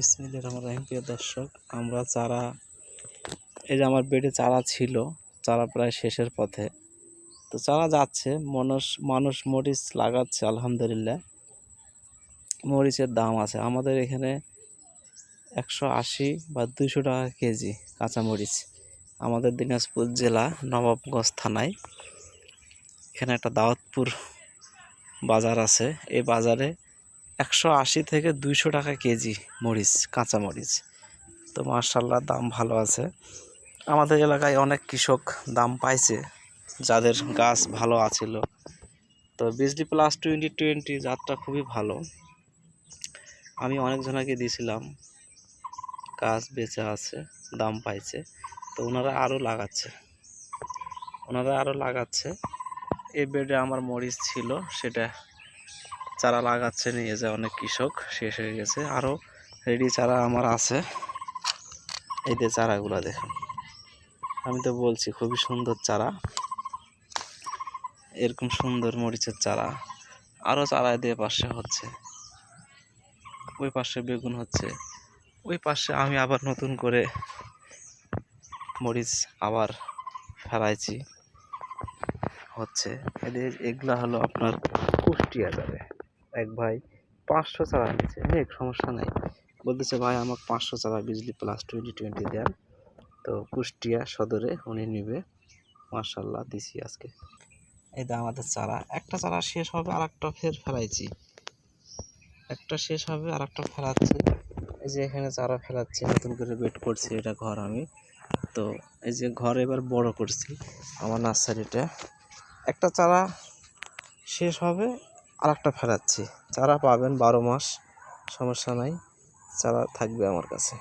বিসমিল্লাহির রহমানির রহিম। প্রিয় দর্শক, আমরা চারা এই যে আমার বেডে চারা ছিল, চারা প্রায় শেষের পথে। তো চারা যাচ্ছে, মানুষ মানুষ মরিচ লাগাচ্ছে, আলহামদুলিল্লাহ। মরিচের দাম আছে। আমাদের এখানে একশো আশি বা দুশো টাকা কেজি কাঁচা মরিচ। আমাদের দিনাজপুর জেলা নবাবগঞ্জ থানায়। এখানে একটা দাওয়াতপুর বাজার আছে। এই বাজারে একশো আশি থেকে দুইশো টাকা কেজি মরিচ, কাঁচা মরিচ। তো মার্শাল্লাহ দাম ভালো আছে। আমাদের এলাকায় অনেক কৃষক দাম পাইছে, যাদের গাছ ভালো আছিল। তো বিজলি প্লাস টোয়েন্টি টোয়েন্টি জাতটা খুবই ভালো। আমি অনেকজনকে দিয়েছিলাম, গাছ বেঁচে আছে, দাম পাইছে। তো ওনারা আরও লাগাচ্ছে। ওনারা আরও লাগাচ্ছে। এই বেডে আমার মরিচ ছিল, সেটা চারা লাগাচ্ছে নিয়ে যে অনেক কৃষক, শেষ হয়ে গেছে। আরও রেডি চারা আমার আছে। এই যে চারাগুলো দেখুন। আমি তো বলছি, খুবই সুন্দর চারা। এরকম সুন্দর মরিচের চারা। আরও চারা দিয়ে পাশে হচ্ছে। ওই পাশে বেগুন হচ্ছে। ওই পাশে আমি আবার নতুন করে মরিচ আবার ফেলাইছি। হচ্ছে। এদের, এগুলা হলো আপনার কুষ্টিয়া যাবে এক ভাই পাঁচশো চারা নিচ্ছে নেক সমস্যা নাই। বলতেছে, ভাই, আমাকে পাঁচশো চারা বিজলি প্লাস টোয়েন্টি টোয়েন্টি দেন। তো কুষ্টিয়া সদরে উনি নিবে। মার্শাল্লাহ দিছি আজকে। দা আমাদের চারা, একটা চারা শেষ হবে আর একটা ফের ফেলাইছি। একটা শেষ হবে আর একটা ফেলাচ্ছি। এই যে এখানে চারা ফেলাচ্ছি, নতুন করে বেড করছি এটা ঘর আমি। তো এই যে ঘর এবার বড় করছি, আমার নার্সারিটা। একটা চারা শেষ হবে আর একটা ফেলাচ্ছি চারা পাবেন বারো মাস সমস্যা নাই। চারা থাকবে আমার কাছে।